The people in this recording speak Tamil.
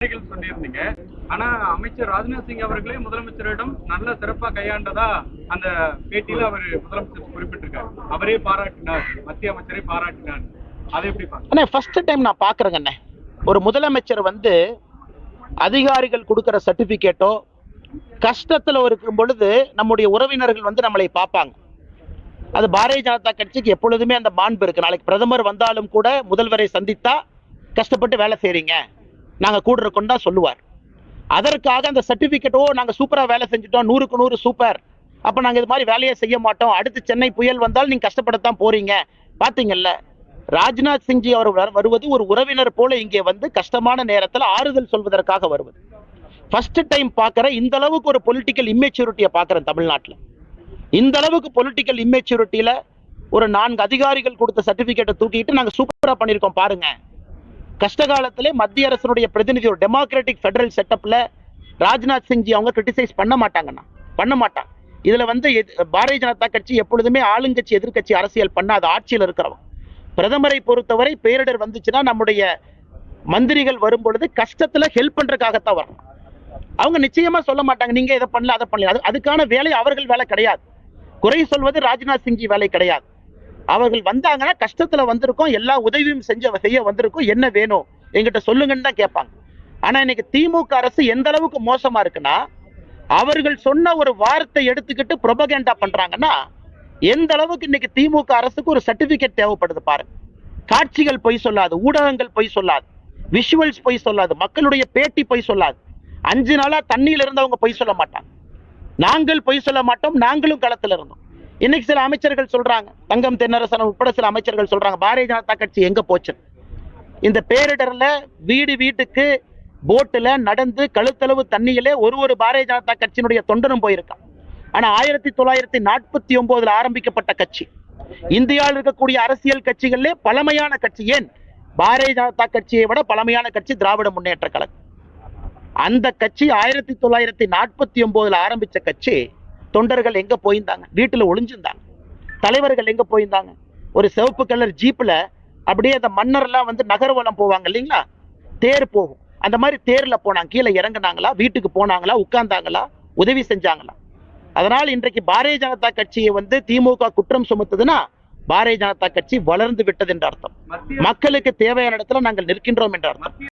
வார்த்தைகள் சொல்லியிருந்தீங்க. ஆனா அமைச்சர் ராஜ்நாத் சிங் அவர்களே முதலமைச்சரிடம் நல்ல சிறப்பா கையாண்டதா அந்த பேட்டியில அவர் முதலமைச்சர் குறிப்பிட்டிருக்காரு. அவரே பாராட்டினார். மத்திய அமைச்சரே பாராட்டினார். அதை எப்படி அண்ணே ஃபர்ஸ்ட் டைம் நான் பார்க்குறேங்கண்ணே ஒரு முதலமைச்சர் வந்து அதிகாரிகள் கொடுக்குற சர்டிஃபிகேட்டோ கஷ்டத்தில் இருக்கும் பொழுது நம்முடைய உறவினர்கள் வந்து நம்மளை பார்ப்பாங்க. அது பாரதிய ஜனதா கட்சிக்கு எப்பொழுதுமே அந்த மாண்பு இருக்கு. நாளைக்கு பிரதமர் வந்தாலும் கூட முதல்வரை சந்தித்தா கஷ்டப்பட்டு வேலை செய்றீங்க. நாங்கள் கூட இருக்கோம்னு தான் சொல்லுவார். அதற்காக அந்த சர்டிஃபிகேட்டோ நாங்கள் சூப்பராக வேலை செஞ்சுட்டோம் நூறுக்கு நூறு சூப்பர் அப்போ நாங்கள் இது மாதிரி வேலையை செய்ய மாட்டோம். அடுத்து சென்னை புயல் வந்தால் நீங்கள் கஷ்டப்படத்தான் போறீங்க. பார்த்தீங்கல்ல ராஜ்நாத் சிங்ஜி அவர் வருவது ஒரு உறவினர் போல இங்கே வந்து கஷ்டமான நேரத்தில் ஆறுதல் சொல்வதற்காக வருவது. ஃபர்ஸ்ட் டைம் பார்க்குற இந்த அளவுக்கு ஒரு பொலிட்டிக்கல் இம்மெச்சூரிட்டியை பார்க்குறேன் தமிழ்நாட்டில். இந்த அளவுக்கு பொலிட்டிக்கல் இம்மெச்சூரிட்டியில் ஒரு நான்கு அதிகாரிகள் கொடுத்த சர்டிஃபிகேட்டை தூக்கிட்டு நாங்கள் சூப்பராக பண்ணியிருக்கோம் பாருங்க. கஷ்ட காலத்திலே மத்திய அரசினுடைய பிரதிநிதி ஒரு டெமோக்ராட்டிக் ஃபெடரல் செட்டப்ல ராஜ்நாத் சிங்ஜி அவங்க கிரிட்டிசைஸ் பண்ண மாட்டாங்கண்ணா. பண்ண மாட்டாங்க. இதுல வந்து பாரதிய ஜனதா கட்சி எப்பொழுதுமே ஆளுங்கட்சி எதிர்கட்சி அரசியல் பண்ணாத ஆட்சியில் இருக்கிறவங்க. பிரதமரை பொறுத்தவரை பேரிடர் வந்துச்சுன்னா நம்முடைய மந்திரிகள் வரும் பொழுது கஷ்டத்துல ஹெல்ப் பண்றதுக்காகத்தான் வரணும் அவங்க நிச்சயமா சொல்ல மாட்டாங்க நீங்க இதை பண்ணல அதை பண்ணல. அது அதுக்கான வேலை அவர்கள் வேலை கிடையாது. குறை சொல்வது ராஜ்நாத் சிங்ஜி வேலை கிடையாது. அவர்கள் வந்தாங்கன்னா கஷ்டத்துல வந்திருக்கோம் எல்லா உதவியும் செஞ்ச செய்ய வந்திருக்கோம் என்ன வேணும்? எங்கிட்ட சொல்லுங்கன்னு தான் கேட்பாங்க. ஆனா இன்னைக்கு திமுக அரசு எந்த அளவுக்கு மோசமா இருக்குன்னா அவர்கள் சொன்ன ஒரு வார்த்தை எடுத்துக்கிட்டு ப்ரொபகேண்டா பண்றாங்கன்னா எந்த அளவுக்கு இன்னைக்கு திமுக அரசுக்கு ஒரு சர்டிபிகேட் தேவைப்படுது பாருங்க. காட்சிகள் பொய் சொல்லாது ஊடகங்கள் பொய் சொல்லாது விஷுவல்ஸ் பொய் சொல்லாது மக்களுடைய பேட்டி பொய் சொல்லாது. அஞ்சு நாளா தண்ணியில இருந்தவங்க பொய் சொல்ல மாட்டாங்க. நாங்கள் பொய் சொல்ல மாட்டோம் நாங்களும் களத்துல இருந்தோம். இன்னைக்கு சில அமைச்சர்கள் சொல்றாங்க. தங்கம் தென்னரசன் உட்பட சில அமைச்சர்கள் சொல்றாங்க. பாரதிய ஜனதா கட்சி எங்க போச்சு? இந்த பேரிடர்ல வீடு வீட்டுக்கு போட்டுல நடந்து கழுத்தளவு தண்ணியிலே ஒரு ஒரு பாரதிய ஜனதா கட்சியினுடைய தொண்டனும் போயிருக்கான். ஆனா ஆயிரத்தி தொள்ளாயிரத்தி நாற்பத்தி ஒன்பதுல ஆரம்பிக்கப்பட்ட கட்சி. இந்தியாவில் இருக்கக்கூடிய அரசியல் கட்சிகளிலே பழமையான கட்சி. ஏன்? பாரதிய ஜனதா கட்சியை விட பழமையான கட்சி திராவிட முன்னேற்ற கழகம். அந்த கட்சி ஆயிரத்தி தொள்ளாயிரத்தி நாற்பத்தி ஒன்பதுல ஆரம்பிச்ச கட்சி தொண்டர்கள் எங்க போயிருந்தாங்க? வீட்டுல ஒளிஞ்சிருந்தாங்க. தலைவர்கள் எங்க போயிருந்தாங்க? ஒரு சிவப்பு கலர் ஜீப்ல அப்படியே அந்த மன்னர்லாம் வந்து நகர்வலம் போவாங்க இல்லைங்களா? தேர் போகும். அந்த மாதிரி தேர்ல போனாங்க. கீழே இறங்குனாங்களா? வீட்டுக்கு போனாங்களா? உட்கார்ந்தாங்களா? உதவி செஞ்சாங்களா? அதனால் இன்றைக்கு பாரதிய ஜனதா கட்சியை வந்து திமுக குற்றம் சுமத்துதுன்னா பாரதிய ஜனதா கட்சி வளர்ந்து விட்டது என்ற அர்த்தம். மக்களுக்கு தேவையான இடத்துல நாங்கள் நிற்கின்றோம் என்ற அர்த்தம்.